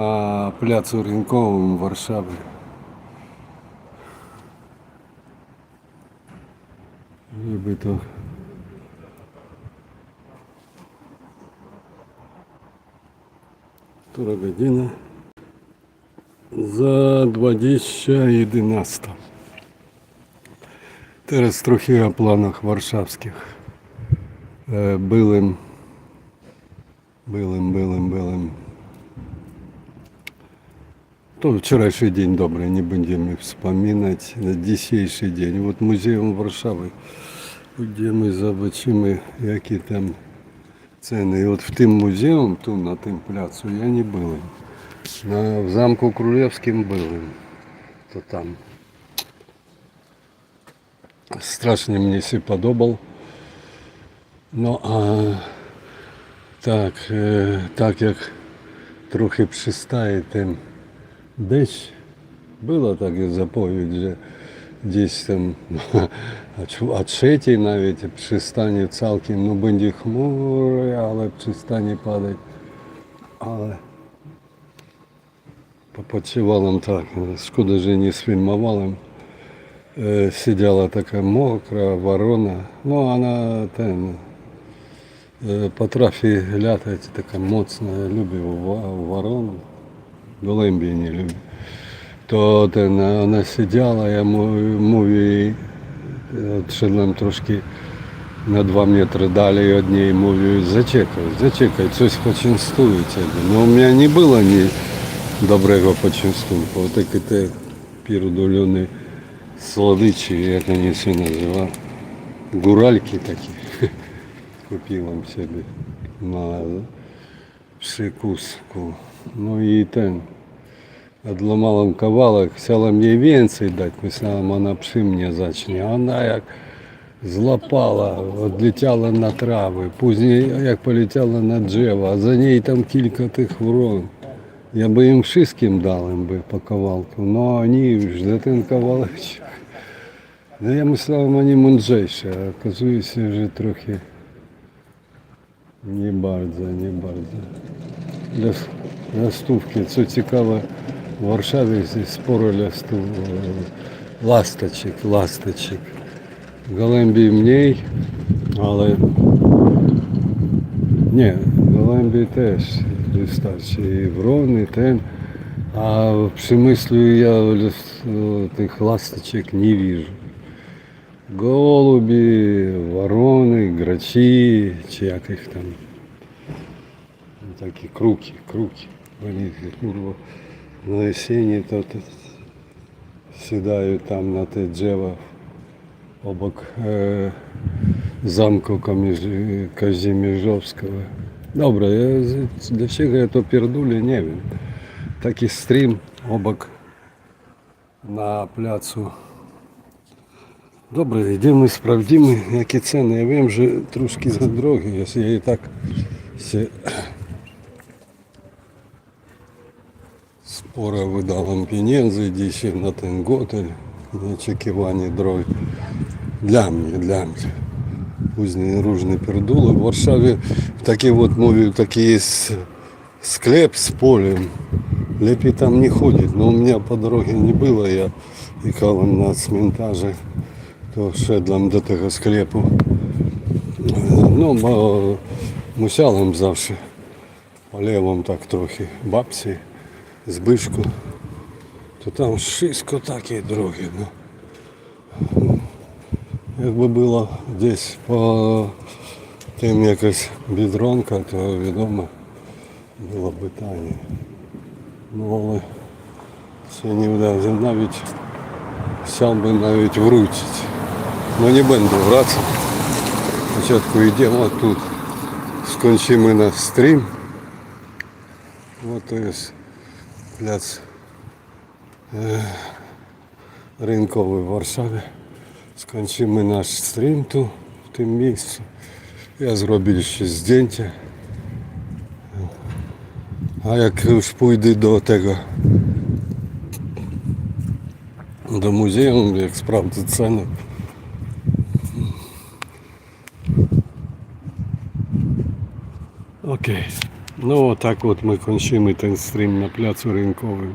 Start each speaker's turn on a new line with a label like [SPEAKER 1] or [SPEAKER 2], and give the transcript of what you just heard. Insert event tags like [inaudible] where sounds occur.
[SPEAKER 1] на пляцу ринковому в Варшаві. Вибито. Która godzina? За 20.11. Teraz trochę o planach warszawskich. E, Byłem, byłem, byłem, То вчерашний день добрый, не будем вспоминать, на день. Вот музеем Варшавы, где мы забачимо, какие там ціни. І от в тим музеєм, то на тим пляцу я не был, На, в замку Крулевським был, То там. Страшно мне все подобал. Ну а так, э, так как трохи пшистає тим. Эм, deszcz, była taka zapowiedź, że gdzieś tam a чу- a trzeciej nawet przystanie całkiem, no będzie chmury, ale przestanie padać. Ale попочивалом так, шкода, że nie sfilmowałem. Е, Сиділа така мокра ворона. Ну, вона е, потрапі лятати, така моцна, любить ва- ворону. Голембі не любить. То ten, вона сиділа, я мов- мовлю їй, е, трошки на два метри далі неї, мовлю, зачекай, зачекай, щось починстую тебе. Ну, у мене не було ні доброго починстунку. Ось такі те пірдольони сладичі, як вони це називають. Гуральки такі. [laughs] Купив вам собі на przykуску. Ну и ten. Odłamałem kawałek, chciała mnie więcej dać. Myślałem, ona przy mnie zacznie. A Ona jak złapała, odleciała na trawę. Później jak poleciała na drzewo, a za niej tam kilka tych wron. Ja by im wszystkim dałem by po kawałku, no oni już za ten kawałeczek. No ja myślałem, oni mądrzejsze, a okazuje się, że trochę nie bardzo, nie bardzo. Для, sporo dla stu, e, laseczek, laseczek. Gołębi mniej, ale nie, gołębi też wystarczy. I wrony, ten. A w Przemyślu ja lis- e, tych laseczek nie widzę. Голуби, ворони, грачі, чи як їх там. Такі круки, круки. Вони курва на осені то, то сідають там на те дерево обок е, замку Каміж- Казіміжовського. Добре, я, для чого я то пердулі, не wiem. Такий стрім обок на пляцу Добре, йдемо справдімо, які ціни. Я wiem, że трошки за дороги, я і так się Спора видалом пінензи, дійші на тенготель, нечеківані дроль. Лямні, лямні. Узні ружні пердули. В Варшаве в вот, от такие такий склеп с полем. лепи там не ходит. но у меня по дороге не было, я икал на цмінтажі, то шедлом до того склепу. Ну, э, мусялом завжди, по левом так трохи бабці. Trochę babci, Zbyszku. To tam wszystko takie drogie. No. Jakby było gdzieś po tym jakaś biedronka, to wiadomo, byłoby taniej. No ale się nie udało. Nawet chciałbym nawet wrócić. No nie będę wracał. Спочатку йдемо тут. Скончимо наш стрім. Ось то є пляц е, ринковий в Варшаві. Скончимо наш стрім тут, в тим місці. Я зроблю ще здjęcia. А як już pójdę do tego do muzeum, jak sprawdzę ceny, Окей. Ну, отак от ми кончимо ten стрім на пляцу ринковим.